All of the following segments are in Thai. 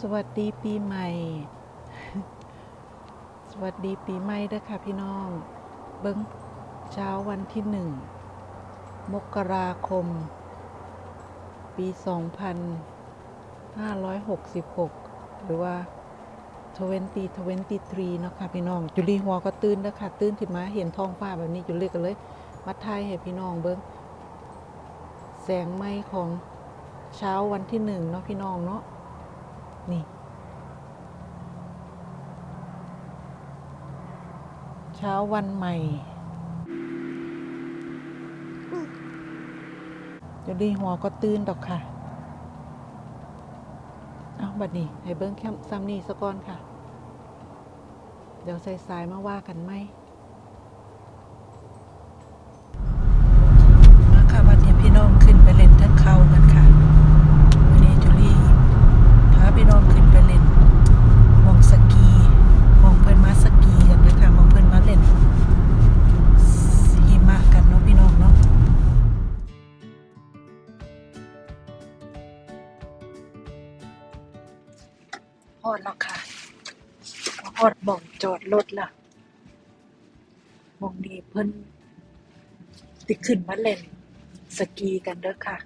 สวัสดีปีใหม่ สวัสดีปีใหม่เด้อค่ะพี่น้อง เบิ้งเช้าวันที่หนึ่ง มกราคม ปี 2566 หรือว่า 2023 เนาะค่ะพี่น้อง จุลีหัวก็ตื่นแล้วค่ะ ตื่นขึ้นมาเห็นท้องฟ้าแบบนี้จุลีก็เลย มาถ่ายให้พี่น้องเบิ้งแสงไหม้ของเช้าวันที่หนึ่งเนาะพี่น้องเนาะ นี่ เช้าวันใหม่จุลีหัวก็ตื่นดอกค่ะ เอาบัดนี้ ให้เบิ้งแคมซัมนี่สะก่อนค่ะ เดี๋ยวใส่สายๆมาว่ากันไหม อดแล้วค่ะฮอดบ่องจอดรถละมองนี้เพิ่นติขึ้นมาเล่น สกีกันเด้อค่ะ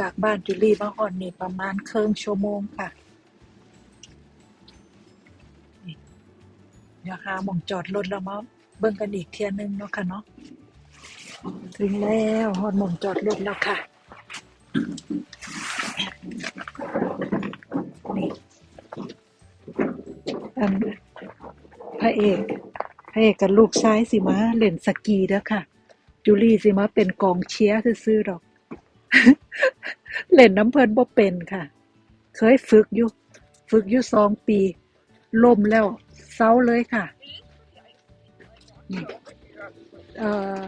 จากบ้านจุลี่มาฮอนนี่ประมาณครึ่งชั่วโมงค่ะนี่เดี๋ยวหาหมองจอดรถแล้วมาเบิ่งกันอีกเที่ยนึงเนาะค่ะเนาะถึงแล้วฮอดหมองจอดรถแล้วค่ะ อันพระเอกพระเอกกับลูกชายสิมาเล่นสกีเด้อค่ะ จูลี่สิมาเป็นกองเชียร์ซื่อๆดอก เล่นน้ำเพลินบ่เป็นค่ะ เคยฝึกอยู่ ฝึกอยู่สองปี ล่มแล้วเซาเลยค่ะนี่เอ่อ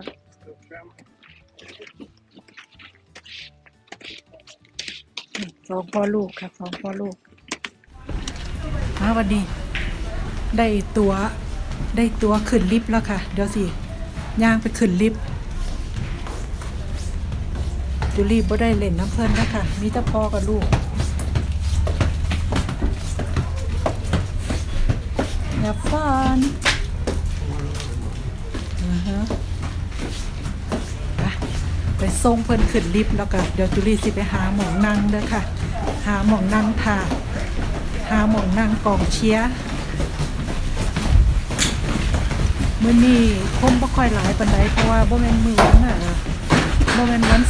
สองพ่อลูกค่ะสองพ่อลูกมาวันนี้ ได้ตัวได้ตัวขึ้นลิฟต์แล้วค่ะ เดี๋ยวสิย่างไปขึ้นลิฟต์จูลี่บ่ได้เล่นน้ำเพิ่นนะคะมีแต่พ่อกับลูกอย่าฟันฮะไป ไปส่งเพิ่นขึ้นลิฟต์แล้วก็เดี๋ยวจูลี่สิไปหาหมองนั่งเด้อค่ะ หาหมองนั่งทาหาหมองนั่งกองเชียร์มื้อนี้คงบ่ค่อยหลายปานใดเพราะว่าบ่แม่นมือวันน่ะบ่แม่นวัน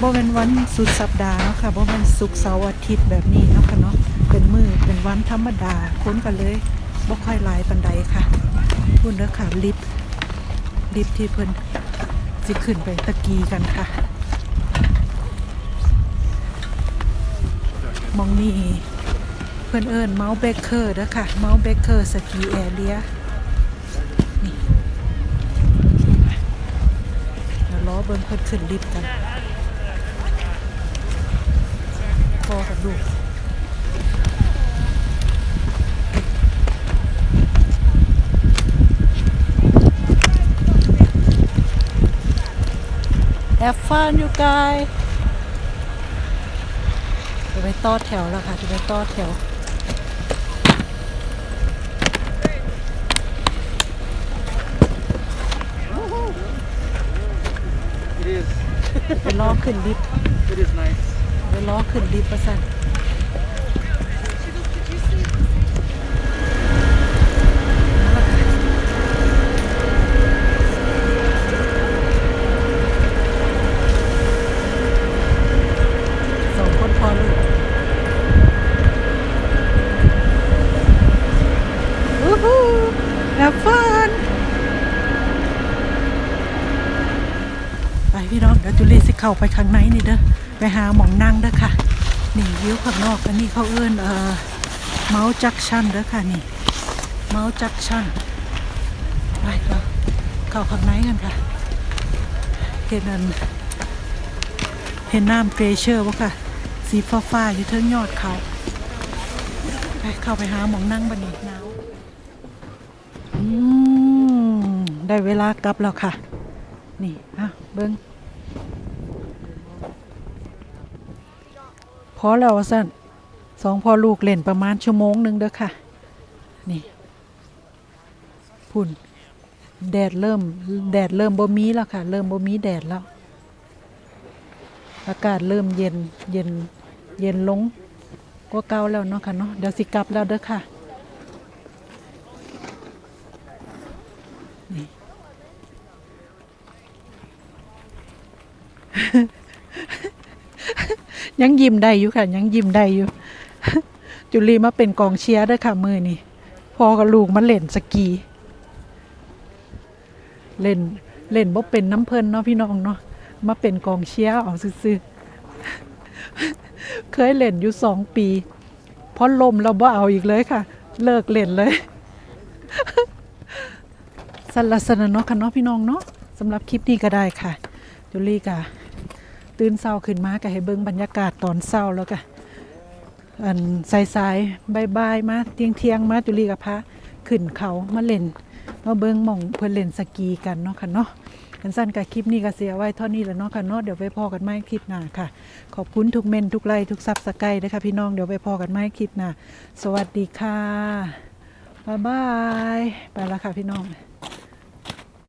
บ่แม่นวันสุดสัปดาห์เนาะค่ะบ่แม่นศุกร์เสาร์อาทิตย์แบบนี้เนาะค่ะเนาะเป็นมือเป็นวันธรรมดาคนกันเลยบ่ค่อยหลายปานใดค่ะพุ่นเด้อค่ะลิฟต์ลิฟต์ที่เพิ่น สิขึ้นไปตะกีกันค่ะมองนี่เพื่อนเอิ้นเมาส์เบเกอร์นะค่ะเมาส์เบเกอร์สกีแอเรียนี่เดี๋ยวล้อเบิ้งเพิ่นขึ้นลิฟต์กันพ่อกับลูก แอฟฟานอยู่ไกลจะไปต่อแถวแล้วค่ะจะไปต่อแถว It is. ไปล้อขึ้นลิฟต์ It is nice. ไปล้อขึ้นลิฟต์ประสัน เข้าไปข้างในนี่เด้อไปหาหมองนั่งเด้อค่ะ นี่วิวข้างนอกอันนี้เขาเอิ้นเอ่อเมาส์จักชันเด้อค่ะนี่เมาส์จักชันไปเราเข้าข้างในกันค่ะเห็นอันเห็นน้ำเกรเชอร์วะค่ะ สีฟ้าฟ้าอยู่เทิงยอดเขาไปเข้าไปหาหมองนั่งบันนี้หนาวได้เวลากลับแล้วค่ะ นี่อะเบิ้ง อแล้วว่าสั่นสองพ่อลูกเล่นประมาณชั่วโมงหนึ่งเด้อค่ะ นี่พุ่นแดดเริ่มแดดเริ่มบ่มีแล้วค่ะ เริ่มบ่มีแดดแล้ว อากาศเริ่มเย็นเย็นเย็นลงกว่าเก่าแล้วเนาะค่ะเนาะเดี๋ยวสิกลับแล้วเด้อค่ะนี่ ยังยิ้มได้อยู่ค่ะ ยังยิ้มได้อยู่ จุลีมาเป็นกองเชียร์ด้วยค่ะมือนี่พอกับลูกมาเล่นสกี เล่นเล่นบ่เป็นน้ำเพลินเนาะพี่น้องเนาะมาเป็นกองเชียร์เอาซื่อเคยเล่นอยู่สองปีพอลมเราบ่เอาอีกเลยค่ะ เลิกเล่นเลยสลัสนะเนาะค่ะเนาะพี่น้องเนาะสำหรับคลิปนี้ก็ได้ค่ะจุลี่กะ ตื่นเช้าขึ้นมาก็ให้เบิ่งบรรยากาศตอนเช้าแล้วก็อันสายๆบายๆมาเที่ยงเที่ยงมาจุลีกับพระขึ้นเขามาเล่นมาเบิ่งหม่องเพิ่นเล่นสกีกันเนาะค่ะเนาะกันสั้นกับคลิปนี้ก็เสียไว้เท่านี้แล้วเนาะค่ะเนาะเดี๋ยวไปพอกันใหม่คลิปหน้าค่ะ ขอบคุณทุกเมนทุกไลค์ทุกซับสไครต์นะคะพี่น้องเดี๋ยวไปพอกันใหม่คลิปหน้าสวัสดีค่ะบ๊ายบายไปแล้วค่ะพี่น้อง